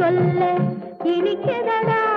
சொல்ல இனிக்கதடா?